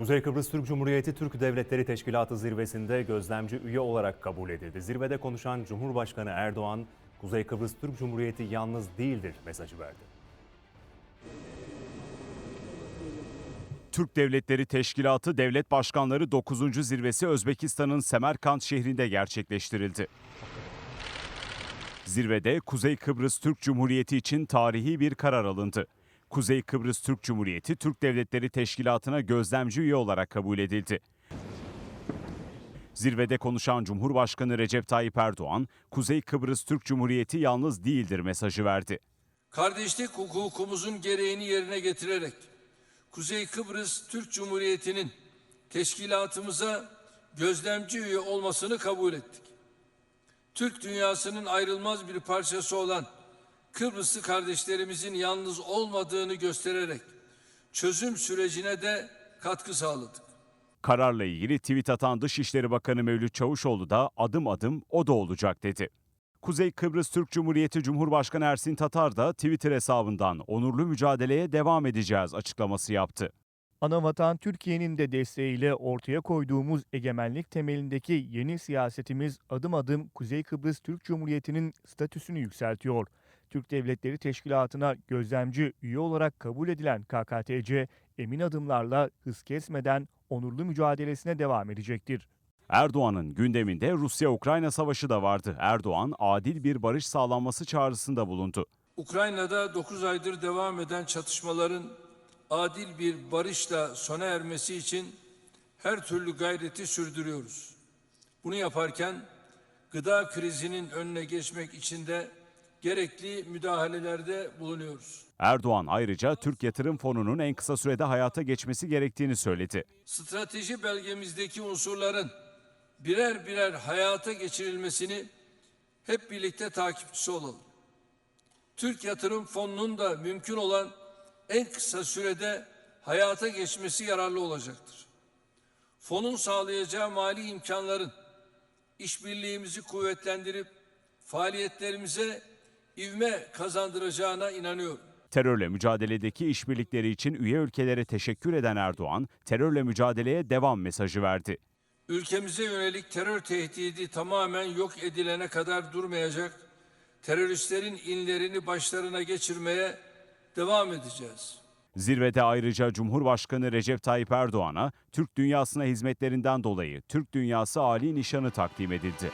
Kuzey Kıbrıs Türk Cumhuriyeti Türk Devletleri Teşkilatı zirvesinde gözlemci üye olarak kabul edildi. Zirvede konuşan Cumhurbaşkanı Erdoğan, Kuzey Kıbrıs Türk Cumhuriyeti yalnız değildir mesajı verdi. Türk Devletleri Teşkilatı Devlet Başkanları 9. Zirvesi Özbekistan'ın Semerkant şehrinde gerçekleştirildi. Zirvede Kuzey Kıbrıs Türk Cumhuriyeti için tarihi bir karar alındı. Kuzey Kıbrıs Türk Cumhuriyeti Türk Devletleri Teşkilatı'na gözlemci üye olarak kabul edildi. Zirvede konuşan Cumhurbaşkanı Recep Tayyip Erdoğan, Kuzey Kıbrıs Türk Cumhuriyeti yalnız değildir mesajı verdi. kardeşlik hukukumuzun gereğini yerine getirerek Kuzey Kıbrıs Türk Cumhuriyeti'nin teşkilatımıza gözlemci üye olmasını kabul ettik. Türk dünyasının ayrılmaz bir parçası olan Kıbrıslı kardeşlerimizin yalnız olmadığını göstererek çözüm sürecine de katkı sağladık. Kararla ilgili tweet atan Dışişleri Bakanı Mevlüt Çavuşoğlu da adım adım o da olacak dedi. Kuzey Kıbrıs Türk Cumhuriyeti Cumhurbaşkanı Ersin Tatar da Twitter hesabından onurlu mücadeleye devam edeceğiz açıklaması yaptı. Anavatan Türkiye'nin de desteğiyle ortaya koyduğumuz egemenlik temelindeki yeni siyasetimiz adım adım Kuzey Kıbrıs Türk Cumhuriyeti'nin statüsünü yükseltiyor. Türk Devletleri Teşkilatı'na gözlemci üye olarak kabul edilen KKTC emin adımlarla hız kesmeden onurlu mücadelesine devam edecektir. Erdoğan'ın gündeminde Rusya-Ukrayna savaşı da vardı. Erdoğan adil bir barış sağlanması çağrısında bulundu. Ukrayna'da 9 aydır devam eden çatışmaların adil bir barışla sona ermesi için her türlü gayreti sürdürüyoruz. Bunu yaparken gıda krizinin önüne geçmek için de gerekli müdahalelerde bulunuyoruz. Erdoğan ayrıca Türk Yatırım Fonu'nun en kısa sürede hayata geçmesi gerektiğini söyledi. Strateji belgemizdeki unsurların birer birer hayata geçirilmesini hep birlikte takipçisi olalım. Türk Yatırım Fonu'nun da mümkün olan en kısa sürede hayata geçmesi yararlı olacaktır. Fonun sağlayacağı mali imkanların işbirliğimizi kuvvetlendirip faaliyetlerimize ivme kazandıracağına inanıyorum. Terörle mücadeledeki işbirlikleri için üye ülkelere teşekkür eden Erdoğan, terörle mücadeleye devam mesajı verdi. Ülkemize yönelik terör tehdidi tamamen yok edilene kadar durmayacak, teröristlerin inlerini başlarına geçirmeye devam edeceğiz. Zirvede ayrıca Cumhurbaşkanı Recep Tayyip Erdoğan'a Türk dünyasına hizmetlerinden dolayı Türk Dünyası Ali Nişanı takdim edildi.